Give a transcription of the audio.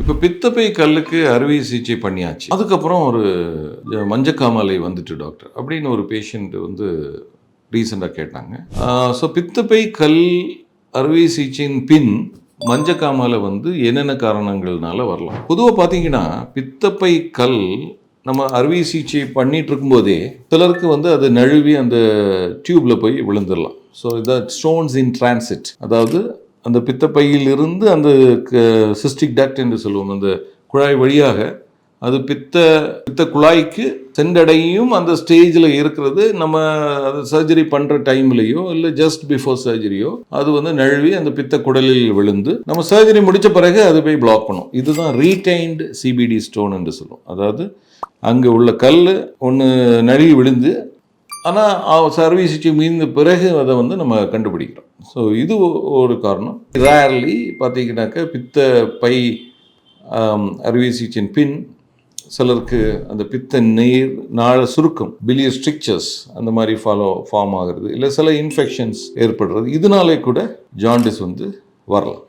இப்போ பித்தப்பை கல்லுக்கு அறுவை சிகிச்சை பண்ணியாச்சு. அதுக்கப்புறம் ஒரு மஞ்சக்காமலை வந்துட்டு டாக்டர் அப்படின்னு ஒரு பேஷண்ட் வந்து ரீசெண்டாக கேட்டாங்க. ஸோ பித்தப்பை கல் அறுவை சிகிச்சையின் பின் மஞ்சக்காமலை வந்து என்னென்ன காரணங்கள்னால வரலாம். பொதுவாக பார்த்தீங்கன்னா பித்தப்பை கல் நம்ம அறுவை சிகிச்சை பண்ணிட்டு இருக்கும்போதே சிலருக்கு வந்து அது நழுவி அந்த டியூப்ல போய் விழுந்துடலாம் ஸோ இதான் ஸ்டோன்ஸ் இன் டிரான்சிட் அதாவது அந்த பித்தப்பையிலிருந்து அந்த சிஸ்டிக் டக்ட் என்று சொல்லுவோம் அந்த குழாய் வழியாக அது பித்த பித்த குழாய்க்கு சென்றடையும் அந்த ஸ்டேஜில் இருக்கிறது. நம்ம அது சர்ஜரி பண்ணுற டைம்லேயோ இல்லை ஜஸ்ட் பிஃபோர் சர்ஜரியோ அது வந்து நழுவி அந்த பித்த குடலில் விழுந்து நம்ம சர்ஜரி முடித்த பிறகு அது போய் பிளாக் பண்ணும். இதுதான் ரீடைன்டு சிபிடி ஸ்டோன் என்று சொல்லுவோம். அதாவது அங்கே உள்ள கல் ஒன்று நழுவி விழுந்து ஆனால் அறுவை மீந்த பிறகு அதை வந்து நம்ம கண்டுபிடிக்கிறோம். ஸோ இது ஒரு காரணம். ரேர்லி பார்த்தீங்கன்னாக்கா பித்த பை அறுவை சிகிச்சையின் பின் சிலருக்கு அந்த பித்த நீர் நாள சுருக்கம் பிலிய ஸ்ட்ரிக்சர்ஸ் அந்த மாதிரி ஃபாலோ ஃபார்ம் ஆகுறது. இல்லை சில இன்ஃபெக்ஷன்ஸ் ஏற்படுறது. இதனாலே கூட ஜாண்டிஸ் வந்து வரலாம்.